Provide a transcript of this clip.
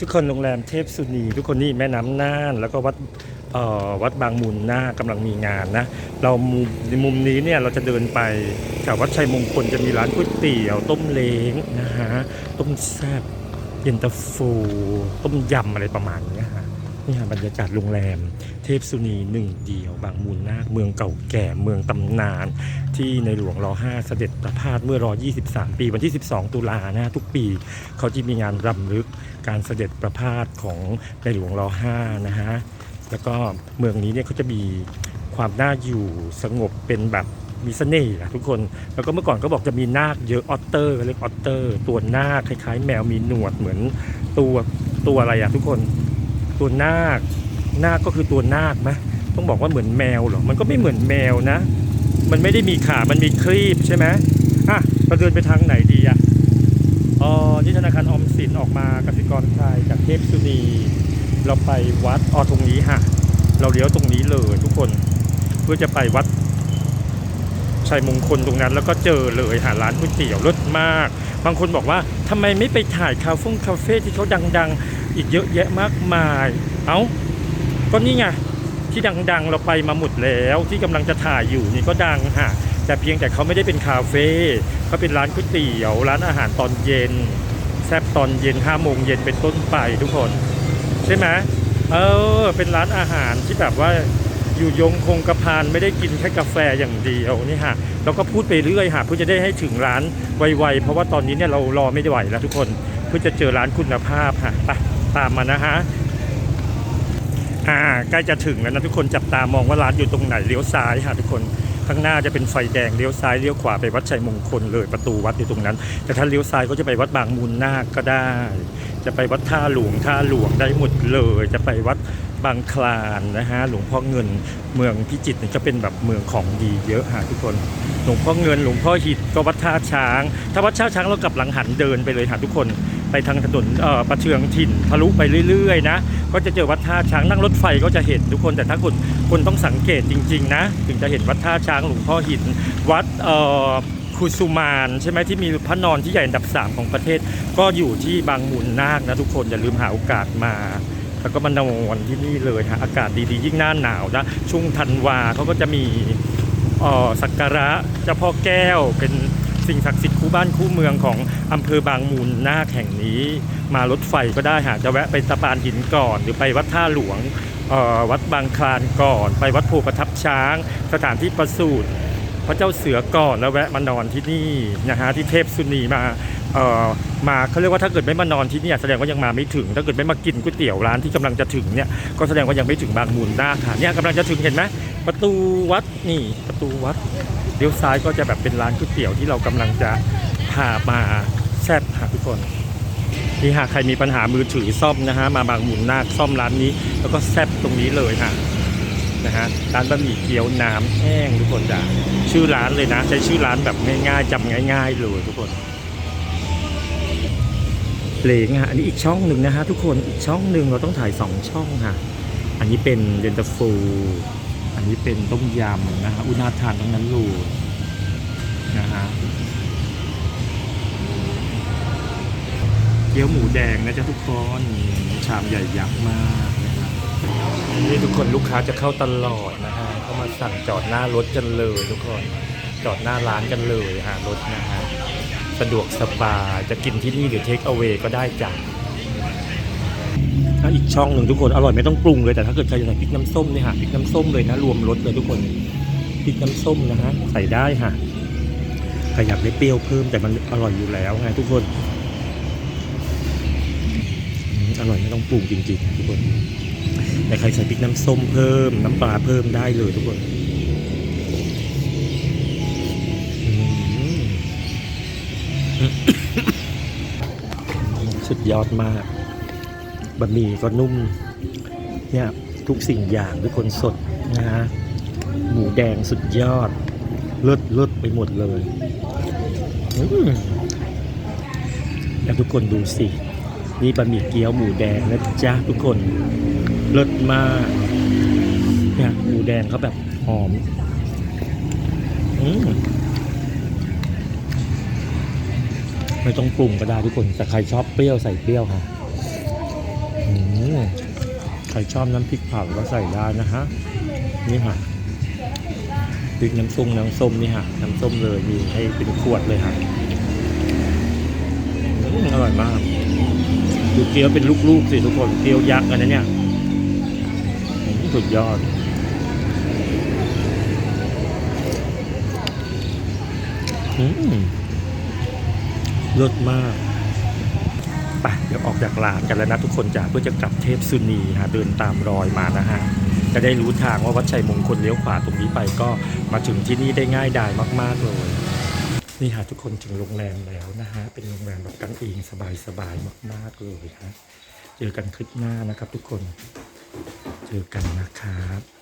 ทุกคนโรงแรมเทพสุนี ทุกคนนี่แม่น้ำน่าน แล้วก็วัดวัดบางมูลนากำลังมีงานนะ เรามุมในมุมนี้เนี่ยเราจะเดินไปแถววัดชัยมงคลจะมีร้านก๋วยเตี๋ยวต้มเล้งนะฮะต้มแซ่บเย็นตาโฟต้มยำอะไรประมาณเนี้ยฮะ นี่ฮะบรรยากาศโรงแรม เทพสุนีหนึ่งเดียว บางมูลนาคเมืองเก่าแก่เมืองตำนาน ที่ในหลวงรอ5เสด็จประพาสเมื่อรอ23 ปี วันที่ 12 ตุลานะทุกปีเขาจะมีงานรำลึกการเสด็จประพาสของในหลวงรอ5นะฮะแล้วก็เมืองนี้เนี่ยเขาจะมีความน่าอยู่สงบเป็นแบบมีเสน่ห์อะทุกคน แล้วก็เมื่อก่อนก็บอกจะมีนาคเยอะออตเตอร์เรียกออตเตอร์ ตัวนาคคล้ายๆ แมวมีหนวดเหมือนตัวตัวอะไรอะทุกคน ตัวนาคนาคก็คือตัวนาคไหมต้องบอกว่าเหมือนแมวเหรอมันก็ไม่เหมือนแมวนะ มันไม่ได้มีขา มันมีครีบใช่ไหมอะเราเดินไปทางไหนดีอะอ๋อนี่ธนาคารออมสินออกมากสิกรไทยจากเทพสุนีเราไปวัดอ๋อตรงนี้ฮะเราเลี้ยวตรงนี้เลยทุกคนเพื่อจะไปวัดชัยมงคลตรงนั้นแล้วก็เจอเลยหาร้านก๋วยเตี๋ยวรสมาก บางคนบอกว่าทำไมไม่ไปถ่ายคาเฟ่คาเฟ่ที่เขาดังๆ อีกเยอะแยะมากมาย เอ้าก็นี่ไงที่ดังๆเราไปมาหมดแล้วที่กำลังจะถ่ายอยู่นี่ก็ดังฮะแต่เพียงแต่เขาไม่ได้เป็นคาเฟ่เขาเป็นร้านก๋วยเตี๋ยวร้านอาหารตอนเย็น แซบตอนเย็นห้าโมงเย็นเป็นต้นไปทุกคน ใช่ไหมเออ เป็นร้านอาหารที่แบบว่าอยู่ยงคงกระพานไม่ได้กินแค่กาแฟอย่างเดียวนี่ฮะเราก็พูดไปเรื่อยฮะเพื่อจะได้ให้ถึงร้านไวๆเพราะว่าตอนนี้เนี่ยเรารอไม่ไหวแล้วทุกคน เพื่อจะเจอร้านคุณภาพฮะไป ตามมานะฮะอ่าใกล้จะถึงแล้วนะทุกคนจับตามองว่าร้านอยู่ตรงไหนเลี้ยวซ้ายฮะทุกคนข้างหน้าจะเป็นไฟแดงเลี้ยวซ้ายเลี้ยวขวาไปวัดชัยมงคลเลยประตูวัดอยู่ตรงนั้น แต่ถ้าเลี้ยวซ้ายก็จะไปวัดบางมูลนาคก็ได้ จะไปวัดท่าหลวงท่าหลวงได้หมดเลย จะไปวัดบางคลานนะฮะหลวงพ่อเงินเมืองพิจิตรเนี่ยจะเป็นแบบเมืองของดีเยอะฮะทุกคนหลวงพ่อเงินหลวงพ่อหิดก็วัดท่าช้าง ถ้าวัดท่าช้างเรากลับหลังหันเดินไปเลยฮะทุกคน ไปทางถนนประเชืองถิ่นทะลุไปเรื่อย ๆ นะ ก็จะเจอวัดท่าช้างนั่งรถไฟก็จะเห็นทุกคนแต่ถ้าคุณคนต้องสังเกตจริง ๆ นะ ถึงจะเห็นวัดท่าช้างหลวงพ่อหิน วัดคุสุมานใช่ไหมที่มีพระนอนที่ใหญ่อันดับ 3 ของประเทศ ก็อยู่ที่บางมูลนาคนะทุกคนอย่าลืมหาโอกาสมาแล้วก็มานอนที่นี่เลยฮะอากาศดีๆ ยิ่งหน้าหนาวนะช่วงธันวาเขาก็จะมีอ่อสักการะเจ้าพ่อแก้วเป็นสิ่งศักดิ์สิทธิ์ คู่บ้านคู่เมืองของอำเภอบางมูลนาคแห่งนี้ มารถไฟก็ได้หากจะแวะไปสะพานหินก่อน หรือไปวัดท่าหลวงวัดบางคลานก่อน ไปวัดโพประทับช้าง สถานที่ประสูติ พระเจ้าเสือก่อนแล้วแวะมานอนที่นี่นะฮะที่เทพสุนีมาเอ่อมาเขาเรียกว่าถ้าเกิดไม่มานอนที่เนี่ยแสดงว่ายังมาไม่ถึง ถ้าเกิดไม่มากินก๋วยเตี๋ยวร้านที่กำลังจะถึงเนี่ยก็แสดงว่ายังไม่ถึงบางมูลนาค่ะเนี่ยกำลังจะถึงเห็นไหมประตูวัดนี่ประตูวัดเลี้ยวซ้ายก็จะแบบเป็นร้านก๋วยเตี๋ยวที่เรากำลังจะพามาแซ่บหาทุกคนนี่หากใครมีปัญหามือถือซ่อมนะฮะมาบางมุนนาคซ่อมร้านนี้ แล้วก็แซ่บตรงนี้เลยฮะ นะฮะร้านบะหมี่เกี๊ยวน้ำแห้งทุกคนจ้ะชื่อร้านเลยนะ ใช้ชื่อร้านแบบง่ายๆจำง่ายๆเลยทุกคนเหลงฮะอันนี้อีกช่องหนึ่งนะฮะทุกคนอีกช่องหนึ่งเราต้องถ่ายสองช่องฮะอันนี้เป็นเย็นตาโฟอันนี้เป็นต้มยำนะฮะอุณาทานทั้งนั้นเลยนะฮะเกี๊ยวหมูแดงนะจ๊ะทุกคนชามใหญ่ยักษ์มาก นี่ทุกคนลูกค้าจะเข้าตลอดนะฮะเข้ามาสั่งจอดหน้ารถกันเลยทุกคนจอดหน้าร้านกันเลยฮะรถนะฮะสะดวกสบายจะกินที่นี่หรือเทคเอา a y ก็ได้จ้ะถ้าอีกช่องหนึ่งทุกคนอร่อยไม่ต้องปรุงเลยแต่ถ้าเกิดใครจะใส่พริกน้ำส้มเนี่ยฮะพริกน้ำส้มเลยนะรวมรสเลยทุกคนพริกน้ำส้มนะฮะใส่ได้ฮะใครอยากได้เปรี้ยวเพิ่มแต่มันอร่อยอยู่แล้วไงทุกคนอืมอร่อยไม่ต้องปรุงจริงๆทุกคน แต่ใครใส่พริกน้ำส้มเพิ่ม น้ำปลาเพิ่มได้เลยทุกคนสุดยอดมากบะหมี่ก็นุ่มเนี่ยทุกสิ่งอย่างทุกคนสดนะฮะหมูแดงสุดยอดเลิศเลิศไปหมดเลยแล้วทุกคนดูสิ นี่บะหมี่เกี๊ยวหมูแดงนะจ๊ะทุกคน เลิศมากเนี่ยหมูแดงเขาแบบหอม อืมไม่ต้องปรุงก็ได้ทุกคนแต่ใครชอบเปรี้ยวใส่เปรี้ยวค่ะอืมใครชอบน้ำพริกเผาก็ใส่ได้นะฮะนี่ค่ะพริกน้ำส้มน้ำส้มนี่ค่ะน้ำส้มเลยมีให้เป็นขวดเลยค่ะอร่อยมากดูเกี๊ยวเป็นลูกๆสิทุกคนเกี๊ยวยักษ์อันนั้เนี่ย สุดยอด อืมเลิศมากไปเดี๋ยวออกจากร้านกันแล้วนะทุกคนจ้าเพื่อจะกลับเทพสุนีฮะเดินตามรอยมานะฮะจะได้รู้ทางว่าวัดชัยมงคลเลี้ยวขวาตรงนี้ไปก็มาถึงที่นี่ได้ง่ายดายมาก ๆ เลย นี่ฮะทุกคนถึงโรงแรมแล้วนะฮะ เป็นโรงแรมแบบกันเองสบายๆมาก ๆ เลยฮะ เจอกันคลิปหน้านะครับทุกคน เจอกันนะครับ